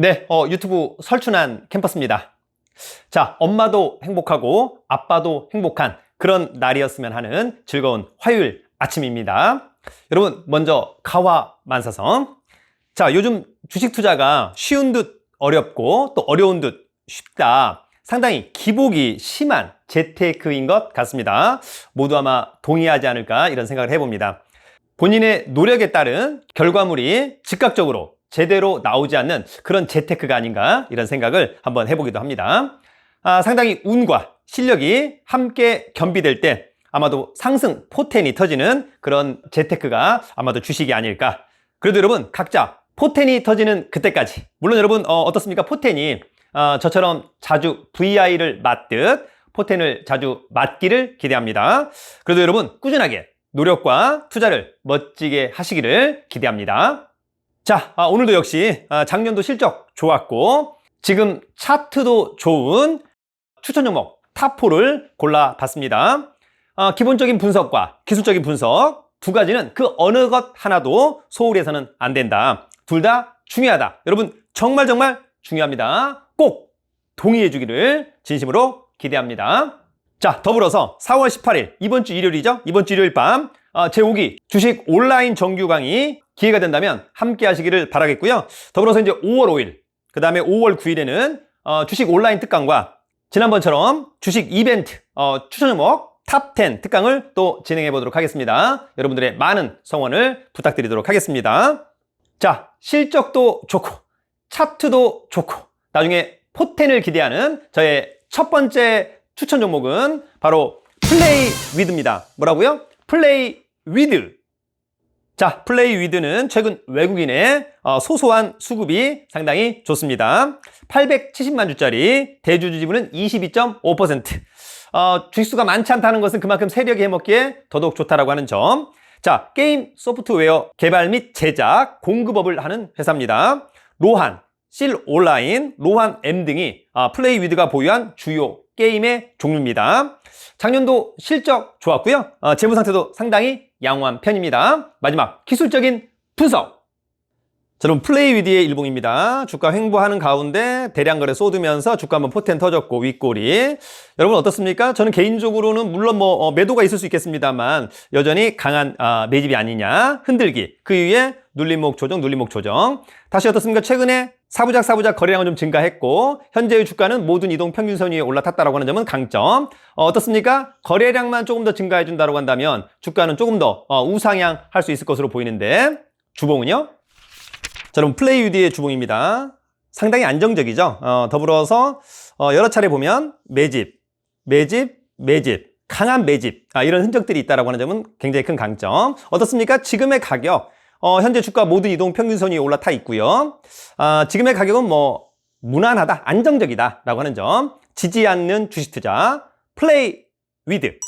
네, 어, 유튜브 설춘한 캠퍼스입니다. 자, 엄마도 행복하고 아빠도 행복한 그런 날이었으면 하는 즐거운 화요일 아침입니다. 여러분, 먼저 가와 만사성. 자, 요즘 주식 투자가 쉬운 듯 어렵고 또 어려운 듯 쉽다. 상당히 기복이 심한 재테크인 것 같습니다. 모두 아마 동의하지 않을까 이런 생각을 해봅니다. 본인의 노력에 따른 결과물이 즉각적으로 제대로 나오지 않는 그런 재테크가 아닌가 이런 생각을 한번 해보기도 합니다. 아, 상당히 운과 실력이 함께 겸비될 때 아마도 상승 포텐이 터지는 그런 재테크가 아마도 주식이 아닐까. 그래도 여러분 각자 포텐이 터지는 그때까지 물론 여러분 어, 떻습니까 포텐이 어, 저처럼 자주 VI를 맞듯 포텐을 자주 맞기를 기대합니다. 그래도 여러분 꾸준하게 노력과 투자를 멋지게 하시기를 기대합니다. 자, 아, 오늘도 역시 아, 작년도 실적 좋았고 지금 차트도 좋은 추천 종목 탑4를 골라봤습니다. 아, 기본적인 분석과 기술적인 분석 두 가지는 그 어느 것 하나도 소홀히 해서는 안 된다. 둘 다 중요하다. 여러분 정말 정말 중요합니다. 꼭 동의해 주기를 진심으로 기대합니다. 자, 더불어서 4월 18일 이번 주 일요일이죠. 이번 주 일요일 밤 아, 제5기 주식 온라인 정규 강의 기회가 된다면 함께 하시기를 바라겠고요. 더불어서 이제 5월 5일, 그 다음에 5월 9일에는 어, 주식 온라인 특강과 지난번처럼 주식 이벤트 어, 추천 종목 탑 10 특강을 또 진행해 보도록 하겠습니다. 여러분들의 많은 성원을 부탁드리도록 하겠습니다. 자, 실적도 좋고 차트도 좋고 나중에 포텐을 기대하는 저의 첫 번째 추천 종목은 바로 플레이 위드입니다. 뭐라고요? 플레이 위드. 자, 플레이 위드는 최근 외국인의 어, 소소한 수급이 상당히 좋습니다. 870만 주짜리 대주주 지분은 22.5%. 어, 주식수가 많지 않다는 것은 그만큼 세력이 해먹기에 더더욱 좋다라고 하는 점. 자, 게임 소프트웨어 개발 및 제작, 공급업을 하는 회사입니다. 로한, 실 온라인, 로한 M 등이 아, 플레이 위드가 보유한 주요 게임의 종류입니다. 작년도 실적 좋았고요. 어, 재무 상태도 상당히 양호한 편입니다. 마지막 기술적인 분석. 저는 플레이 위디의 일봉입니다. 주가 횡보하는 가운데 대량 거래 쏟으면서 주가 한번 포텐 터졌고 윗골이 여러분 어떻습니까? 저는 개인적으로는 물론 뭐 어, 매도가 있을 수 있겠습니다만 여전히 강한 아, 매집이 아니냐 흔들기 그 이후에 눌림목 조정 눌림목 조정 다시 어떻습니까? 최근에 사부작 사부작 거래량은 좀 증가했고 현재의 주가는 모든 이동 평균선 위에 올라탔다고 하는 점은 강점 어, 떻습니까 거래량만 조금 더 증가해 준다고 한다면 주가는 조금 더 어, 우상향 할 수 있을 것으로 보이는데 주봉은요? 자, 그럼 플레이 유디의 주봉입니다. 상당히 안정적이죠. 어, 더불어서 어, 여러 차례 보면 매집, 매집, 매집, 강한 매집 아, 이런 흔적들이 있다고 하는 점은 굉장히 큰 강점. 어떻습니까? 지금의 가격 어, 현재 주가 모든 이동 평균선이 올라타 있고요. 아, 지금의 가격은 뭐 무난하다, 안정적이다라고 하는 점. 지지 않는 주식 투자 플레이 위드.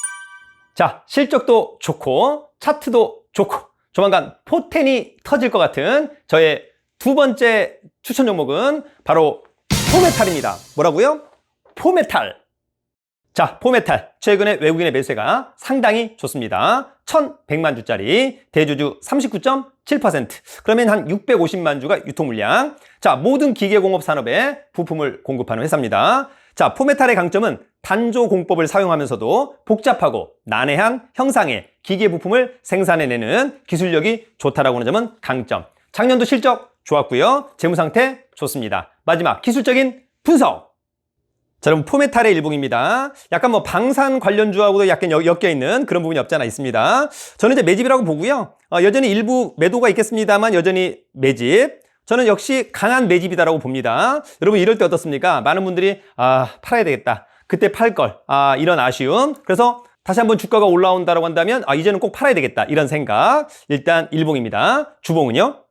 자, 실적도 좋고 차트도 좋고 조만간 포텐이 터질 것 같은 저의 두 번째 추천 종목은 바로 포메탈입니다. 뭐라고요? 포메탈. 자, 포메탈. 최근에 외국인의 매수세가 상당히 좋습니다. 1100만 주짜리 대주주 39.7%. 그러면 한 650만 주가 유통 물량. 자, 모든 기계공업 산업에 부품을 공급하는 회사입니다. 자, 포메탈의 강점은 단조 공법을 사용하면서도 복잡하고 난해한 형상의 기계 부품을 생산해내는 기술력이 좋다라고 하는 점은 강점. 작년도 실적 좋았고요. 재무 상태 좋습니다. 마지막 기술적인 분석. 자, 그럼 포메탈의 일봉입니다. 약간 뭐 방산 관련주하고도 약간 엮여 있는 그런 부분이 없지 않아 있습니다. 저는 이제 매집이라고 보고요. 어, 여전히 일부 매도가 있겠습니다만 여전히 매집. 저는 역시 강한 매집이다라고 봅니다. 여러분 이럴 때 어떻습니까? 많은 분들이 아 팔아야 되겠다. 그때 팔 걸. 아 이런 아쉬움. 그래서 다시 한번 주가가 올라온다고 한다면 아 이제는 꼭 팔아야 되겠다. 이런 생각. 일단 일봉입니다. 주봉은요?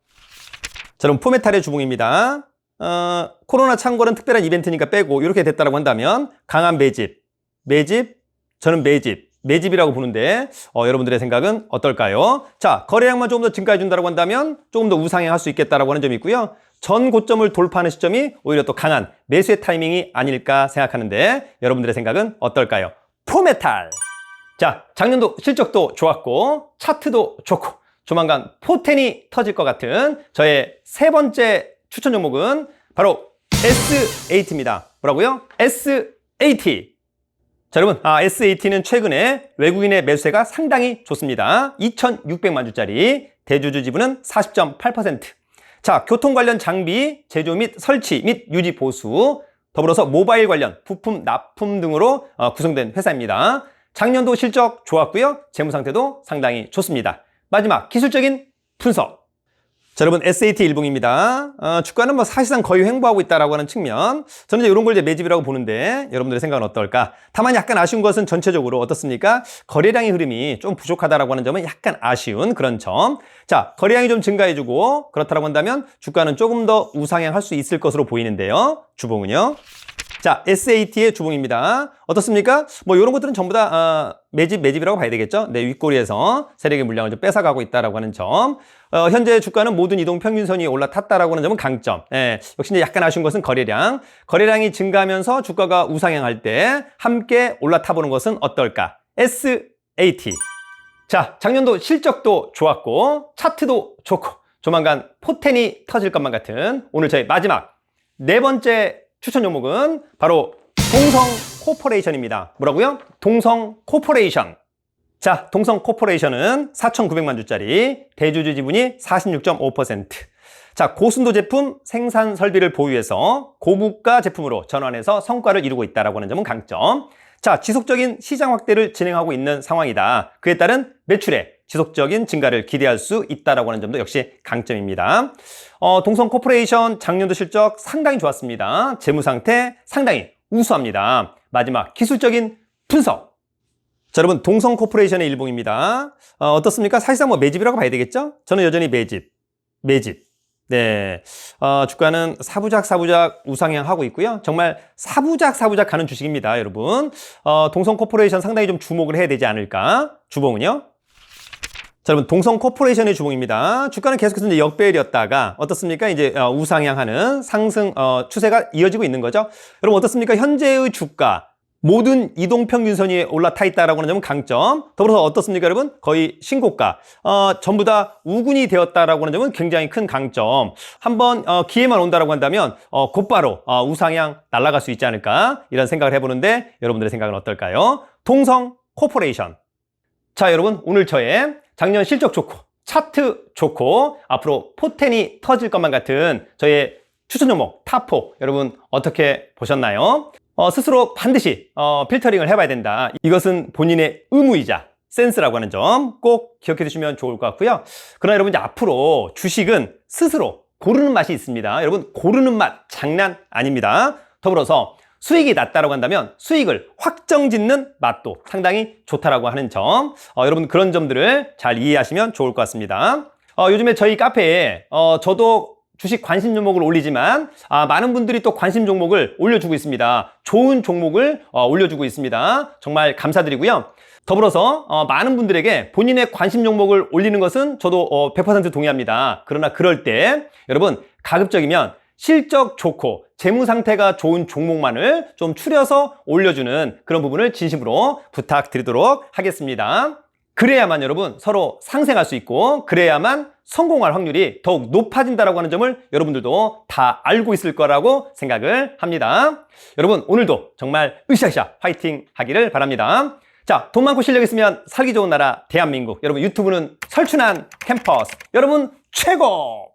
자, 그럼 포메탈의 주봉입니다. 어, 코로나 창궐은 특별한 이벤트니까 빼고 이렇게 됐다고 한다면 강한 매집, 매집, 저는 매집, 매집이라고 보는데 어, 여러분들의 생각은 어떨까요? 자, 거래량만 조금 더 증가해 준다고 한다면 조금 더 우상향할 수 있겠다라고 하는 점이 있고요. 전 고점을 돌파하는 시점이 오히려 또 강한 매수의 타이밍이 아닐까 생각하는데 여러분들의 생각은 어떨까요? 포메탈. 자, 작년도 실적도 좋았고 차트도 좋고 조만간 포텐이 터질 것 같은 저의 세 번째 추천 종목은 바로 S80입니다. 뭐라고요? S80. 자, 여러분, 아, S80는 최근에 외국인의 매수세가 상당히 좋습니다. 2,600만 주짜리, 대주주 지분은 40.8%. 자, 교통 관련 장비, 제조 및 설치 및 유지 보수, 더불어서 모바일 관련 부품 납품 등으로 어, 구성된 회사입니다. 작년도 실적 좋았고요. 재무 상태도 상당히 좋습니다. 마지막 기술적인 분석. 자, 여러분 SAT 일봉입니다. 어, 주가는 뭐 사실상 거의 횡보하고 있다라고 하는 측면. 저는 이제 이런 걸 이제 매집이라고 보는데 여러분들의 생각은 어떨까? 다만 약간 아쉬운 것은 전체적으로 어떻습니까? 거래량의 흐름이 좀 부족하다라고 하는 점은 약간 아쉬운 그런 점. 자, 거래량이 좀 증가해주고 그렇다라고 한다면 주가는 조금 더 우상향할 수 있을 것으로 보이는데요. 주봉은요. 자, SAT의 주봉입니다. 어떻습니까? 뭐 이런 것들은 전부 다 어, 매집 매집이라고 봐야 되겠죠. 내 윗꼬리에서 세력의 물량을 좀 뺏어가고 있다라고 하는 점. 어, 현재 주가는 모든 이동 평균선이 올라탔다라고 하는 점은 강점. 예, 역시 이제 약간 아쉬운 것은 거래량. 거래량이 증가하면서 주가가 우상향할 때 함께 올라타 보는 것은 어떨까? SAT. 자, 작년도 실적도 좋았고 차트도 좋고 조만간 포텐이 터질 것만 같은 오늘 저희 마지막 네 번째 추천 종목은 바로 동성 코퍼레이션입니다. 뭐라고요? 동성 코퍼레이션. 자, 동성 코퍼레이션은 4,900만 주짜리 대주주 지분이 46.5%. 자, 고순도 제품 생산 설비를 보유해서 고물가 제품으로 전환해서 성과를 이루고 있다라고 하는 점은 강점. 자, 지속적인 시장 확대를 진행하고 있는 상황이다. 그에 따른 매출의 지속적인 증가를 기대할 수 있다라고 하는 점도 역시 강점입니다. 어, 동성 코퍼레이션 작년도 실적 상당히 좋았습니다. 재무 상태 상당히 우수합니다. 마지막 기술적인 분석. 자, 여러분 동성 코퍼레이션의 일봉입니다. 어, 떻습니까 사실상 뭐 매집이라고 봐야 되겠죠? 저는 여전히 매집, 매집. 네, 어, 주가는 사부작 사부작 우상향 하고 있고요. 정말 사부작 사부작 가는 주식입니다, 여러분. 어, 동성 코퍼레이션 상당히 좀 주목을 해야 되지 않을까? 주봉은요? 자, 여러분 동성 코퍼레이션의 주봉입니다. 주가는 계속해서 이제 역배열이었다가 어떻습니까? 이제 어, 우상향하는 상승 어, 추세가 이어지고 있는 거죠. 여러분 어떻습니까? 현재의 주가 모든 이동평균선이 올라타 있다라고 하는 점은 강점. 더불어서 어떻습니까, 여러분? 거의 신고가. 어, 전부 다 우군이 되었다라고 하는 점은 굉장히 큰 강점. 한번 어, 기회만 온다라고 한다면 어, 곧바로 어, 우상향 날아갈 수 있지 않을까 이런 생각을 해보는데 여러분들의 생각은 어떨까요? 동성 코퍼레이션. 자, 여러분 오늘 저의 작년 실적 좋고 차트 좋고 앞으로 포텐이 터질 것만 같은 저의 추천 종목 탑4 여러분 어떻게 보셨나요? 어, 스스로 반드시 어, 필터링을 해봐야 된다. 이것은 본인의 의무이자 센스라고 하는 점 꼭 기억해 두시면 좋을 것 같고요. 그러나 여러분 이제 앞으로 주식은 스스로 고르는 맛이 있습니다. 여러분 고르는 맛 장난 아닙니다. 더불어서 수익이 낮다라고 한다면 수익을 확정 짓는 맛도 상당히 좋다라고 하는 점 어, 여러분 그런 점들을 잘 이해하시면 좋을 것 같습니다. 어, 요즘에 저희 카페에 어, 저도 주식 관심 종목을 올리지만 아, 많은 분들이 또 관심 종목을 올려주고 있습니다. 좋은 종목을 어, 올려주고 있습니다. 정말 감사드리고요. 더불어서 어, 많은 분들에게 본인의 관심 종목을 올리는 것은 저도 어, 100% 동의합니다. 그러나 그럴 때 여러분 가급적이면 실적 좋고 재무 상태가 좋은 종목만을 좀 추려서 올려주는 그런 부분을 진심으로 부탁드리도록 하겠습니다. 그래야만 여러분 서로 상생할 수 있고 그래야만 성공할 확률이 더욱 높아진다라고 하는 점을 여러분들도 다 알고 있을 거라고 생각을 합니다. 여러분 오늘도 정말 으쌰으쌰 화이팅 하기를 바랍니다. 자, 돈 많고 실력 있으면 살기 좋은 나라 대한민국. 여러분 유튜브는 설춘한 캠퍼스. 여러분 최고!